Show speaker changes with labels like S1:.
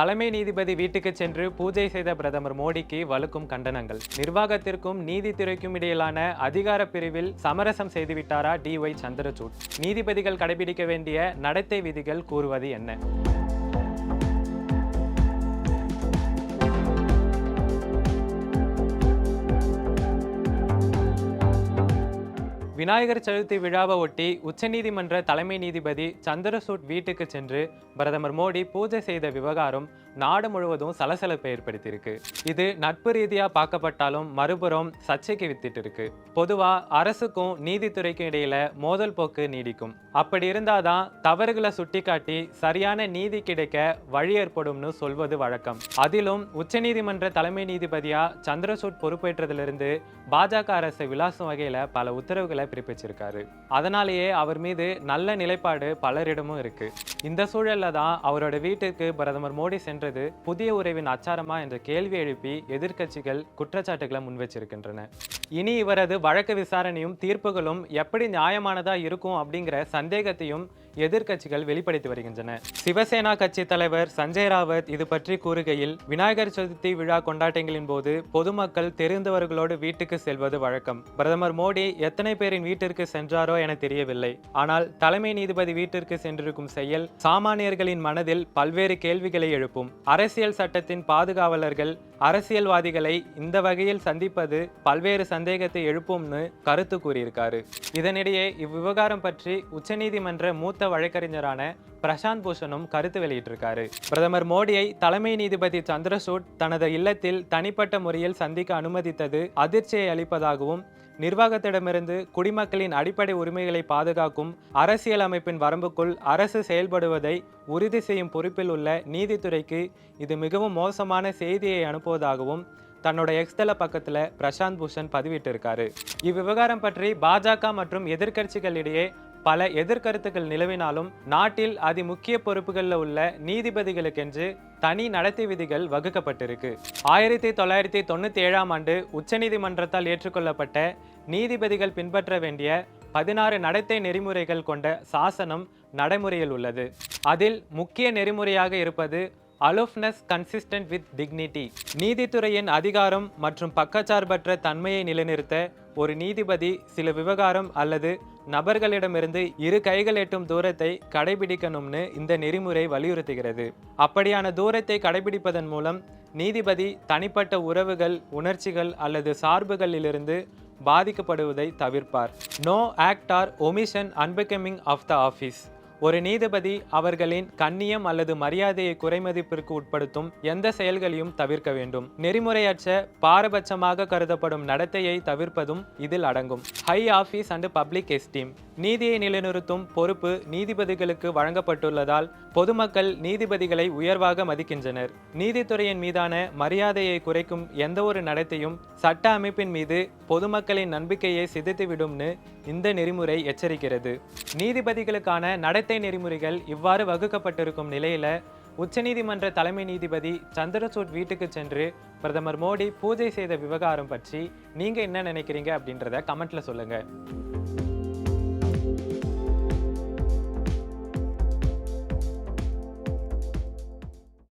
S1: தலைமை நீதிபதி வீட்டுக்கு சென்று பூஜை செய்த பிரதமர் மோடிக்கு வலுக்கும் கண்டனங்கள். நிர்வாகத்திற்கும் நீதித்துறைக்கும் இடையிலான அதிகார பிரிவில் சமரசம் செய்துவிட்டாரா டி ஒய் சந்திரசூட்? நீதிபதிகள் கடைபிடிக்க வேண்டிய நடத்தை விதிகள் கூறுவது என்ன? விநாயகர் சதுர்த்தி விழாவை ஒட்டி உச்சநீதிமன்ற தலைமை நீதிபதி சந்திரசூட் வீட்டுக்கு சென்று பிரதமர் மோடி பூஜை செய்த விவகாரம் நாடு முழுவதும் சலசலப்பை ஏற்படுத்தியிருக்கு. இது நட்பு ரீதியா பார்க்கப்பட்டாலும் மறுபுறம் சர்ச்சைக்கு வித்திட்டு இருக்கு பொதுவா அரசுக்கும் நீதித்துறைக்கும் இடையில மோதல் போக்கு நீடிக்கும். அப்படி இருந்தாதான் தவறுகளை சுட்டிக்காட்டி சரியான நீதி கிடைக்க வழி ஏற்படும்னு சொல்வது வழக்கம். அதிலும் உச்சநீதிமன்ற தலைமை நீதிபதியா சந்திரசூட் பொறுப்பேற்றதிலிருந்து பாஜக அரசு விளாசும் வகையில பல உத்தரவுகளை பிறப்பிச்சிருக்காரு. அதனாலேயே அவர் மீது நல்ல நிலைப்பாடு பலரிடமும் இருக்கு. இந்த சூழல்ல தான் அவரோட வீட்டுக்கு பிரதமர் மோடி சென்றது புதிய உறவின் அச்சாரமா என்ற கேள்வி எழுப்பி எதிர்க்கட்சிகள் குற்றச்சாட்டுகளை முன்வச்சிருக்கின்றன. இனி இவரது வழக்கு விசாரணையும் தீர்ப்புகளும் எப்படி நியாயமானதா இருக்கும் அப்படிங்கிற சந்தேகத்தையும் எதிர்க்கட்சிகள் வெளிப்படுத்தி வருகின்றன. சிவசேனா கட்சி தலைவர் சஞ்சய் ராவத் இது பற்றி கூறுகையில் விநாயகர் சதுர்த்தி விழா கொண்டாட்டங்களின் போது பொதுமக்கள் தெரிந்தவர்களோடு வீட்டுக்கு செல்வது வழக்கம். பிரதமர் மோடி எத்தனை பேரின் வீட்டிற்கு சென்றாரோ என தெரியவில்லை. ஆனால் தலைமை நீதிபதி வீட்டிற்கு சென்றிருக்கும் செயல் சாமானியர்களின் மனதில் பல்வேறு கேள்விகளை எழுப்பும். அரசியல் சட்டத்தின் பாதுகாவலர்கள் அரசியல்வாதிகளை இந்த வகையில் சந்திப்பது பல்வேறு சந்தேகத்தை எழுப்பும்னு கருத்து கூறியிருக்காரு. இதனிடையே இவ்விவகாரம் பற்றி உச்சநீதிமன்ற மூத்த வழக்கறிஞரான பிரசாந்த் பூஷனும் கருத்து வெளியிட்டிருக்காரு. பிரதமர் மோடியை தலைமை நீதிபதி சந்திரசூட் தனது இல்லத்தில் தனிப்பட்ட முறையில் சந்திக்க அனுமதித்தது அதிர்ச்சியை அளிப்பதாகவும் நிர்வாகத்திடமிருந்து குடிமக்களின் அடிப்படை உரிமைகளை பாதுகாக்கும் அரசியல் அமைப்பின் வரம்புக்குள் அரசு செயல்படுவதை உறுதி செய்யும் பொறுப்பில் உள்ள நீதித்துறைக்கு இது மிகவும் மோசமான செய்தியை அனுப்புவதாகவும் தன்னோட எக்ஸ்தல பக்கத்தில் பிரசாந்த் பூஷன் பதிவிட்டிருக்காரு. இவ்விவகாரம் பற்றி பாஜக மற்றும் எதிர்க்கட்சிகளிடையே பல எதிர்கருத்துக்கள் நிலவினாலும் நாட்டில் அதி முக்கிய பொறுப்புகளில் உள்ள நீதிபதிகளுக்கென்று தனி நடத்தை விதிகள் வகுக்கப்பட்டிருக்கு. ஆயிரத்தி தொள்ளாயிரத்தி தொண்ணூற்றி ஏழாம் ஆண்டு உச்சநீதிமன்றத்தால் ஏற்றுக்கொள்ளப்பட்ட நீதிபதிகள் பின்பற்ற வேண்டிய பதினாறு நடத்தை நெறிமுறைகள் கொண்ட சாசனம் நடைமுறையில் உள்ளது. அதில் முக்கிய நெறிமுறையாக இருப்பது அலோஃப்னஸ் கன்சிஸ்டன்ட் வித் டிக்னிட்டி நீதித்துறையின் அதிகாரம் மற்றும் பக்கச்சார்பற்ற தன்மையை நிலைநிறுத்த ஒரு நீதிபதி சில விவகாரம் அல்லது நபர்களிடமிருந்து இரு கைகள் எட்டும் தூரத்தை கடைபிடிக்கணும்னு இந்த நெறிமுறை வலியுறுத்துகிறது. அப்படியான தூரத்தை கடைபிடிப்பதன் மூலம் நீதிபதி தனிப்பட்ட உறவுகள் உணர்ச்சிகள் அல்லது சார்புகளிலிருந்து பாதிக்கப்படுவதை தவிர்ப்பார். No act or omission unbecoming of the office ஒரு நீதிபதி அவர்களின் கண்ணியம் அல்லது மரியாதையை குறைமதிப்பிற்கு உட்படுத்தும் எந்த செயல்களையும் தவிர்க்க வேண்டும். நெறிமுறையற்ற பாரபட்சமாக கருதப்படும் நடத்தையை தவிர்ப்பதும் இதில் அடங்கும். High office and public esteem நீதியை நிலைநிறுத்தும் பொறுப்பு நீதிபதிகளுக்கு வழங்கப்பட்டுள்ளதால் பொதுமக்கள் நீதிபதிகளை உயர்வாக மதிக்கின்றனர். நீதித்துறையின் மீதான மரியாதையை குறைக்கும் எந்த ஒரு நடத்தையும் சட்ட அமைப்பின் மீது பொதுமக்களின் நம்பிக்கையை சிதைத்துவிடும்னு இந்த நெறிமுறை எச்சரிக்கிறது. நீதிபதிகளுக்கான நடத்தை நெறிமுறைகள் இவ்வாறு வகுக்கப்பட்டிருக்கும் நிலையில உச்சநீதிமன்ற தலைமை நீதிபதி சந்திரசூட் வீட்டுக்கு சென்று பிரதமர் மோடி பூஜை செய்த விவகாரம் பற்றி நீங்க என்ன நினைக்கிறீங்க அப்படின்றத கமெண்ட்ல சொல்லுங்க.